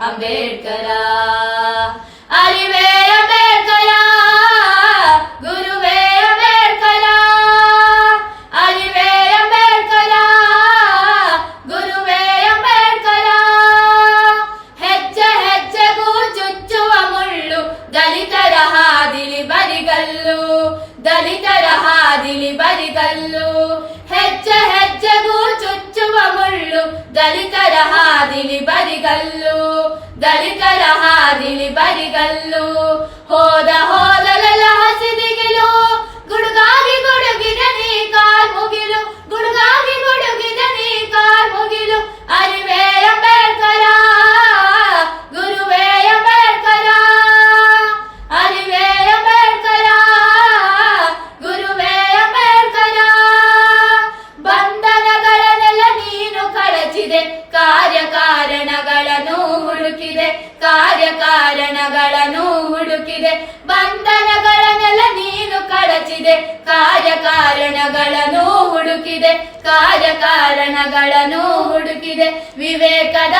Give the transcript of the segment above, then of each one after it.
ಅಂಬೇಡ್ಕರ. ಅರಿವೇ ಅಂಬೇಡ್ಕರ. ಗುರುವೇ ಅಂಬೇಡ್ಕರ. ಅರಿವೇ ಅಂಬೇಡ್ಕರ. ಗುರುವೇ ಅಂಬೇಡ್ಕರ. ಹೆಜ್ಜೆ ಹೆಜ್ಜೆಗೂ ಚುಚ್ಚುವ ಮುಳ್ಳು, ದಲಿತರ ಹಾದಿಲಿ ಬರಿಗಲ್ಲು ದಲಿತರ ಹಾದಿಲಿ ಬರಿಗಲ್ಲು ಹೆಜ್ಜೆ ಚುಚ್ಚುವ ಮುಳ್ಳು ದಲಿತರ ಹಾದಿಲಿ ಬರಿಗಲ್ಲು ದಲಿತರ ಹಾದಿಲಿ ಬರಿಗಲ್ಲು ಹೋದ ಹೋದಲೆಲ್ಲ ಕಾರ್ಯಕಾರಣಗಳನ್ನು ಹುಡುಕಿದೆ. ಬಂಧನಗಳನ್ನೆಲ್ಲ ನೀನು ಕಳಚಿದೆ. ಕಾರ್ಯಕಾರಣಗಳನ್ನು ಹುಡುಕಿದೆ. ಕಾರ್ಯ ಕಾರಣಗಳನ್ನು ಹುಡುಕಿದೆ. ವಿವೇಕದ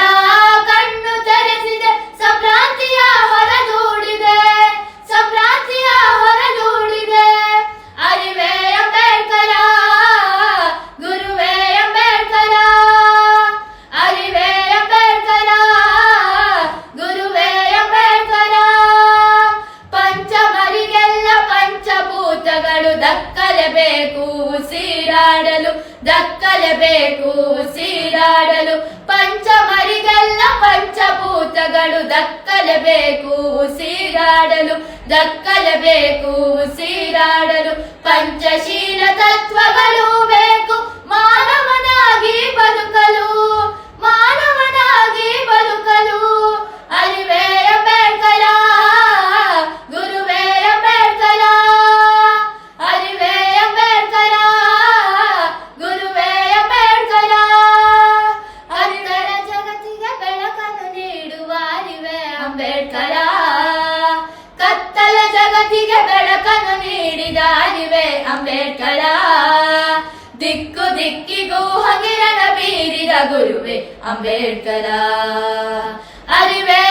ದಕ್ಕಲೇಬೇಕು ಸೀರಾಡಲು ದಕ್ಕಲೇಬೇಕು ಸೀರಾಡಲು ಪಂಚಮರಿಗೆಲ್ಲ ಪಂಚಭೂತಗಳು ದಕ್ಕಲೇಬೇಕು ಸೀರಾಡಲು ದಕ್ಕಲೇಬೇಕು ಸೀರಾಡಲು ಪಂಚಶೀಲ ತತ್ವಗಳು ಬೇಕು ಮಾನವನಾಗಿ ಅರಿವೇ ಅಂಬೇಡ್ಕರ. ದಿಕ್ಕು ದಿಕ್ಕಿಗೂ ಹಗಿರಣ ಬೀರಿದ ಗುರುವೆ ಅಂಬೇಡ್ಕರ. ಅರಿವೇ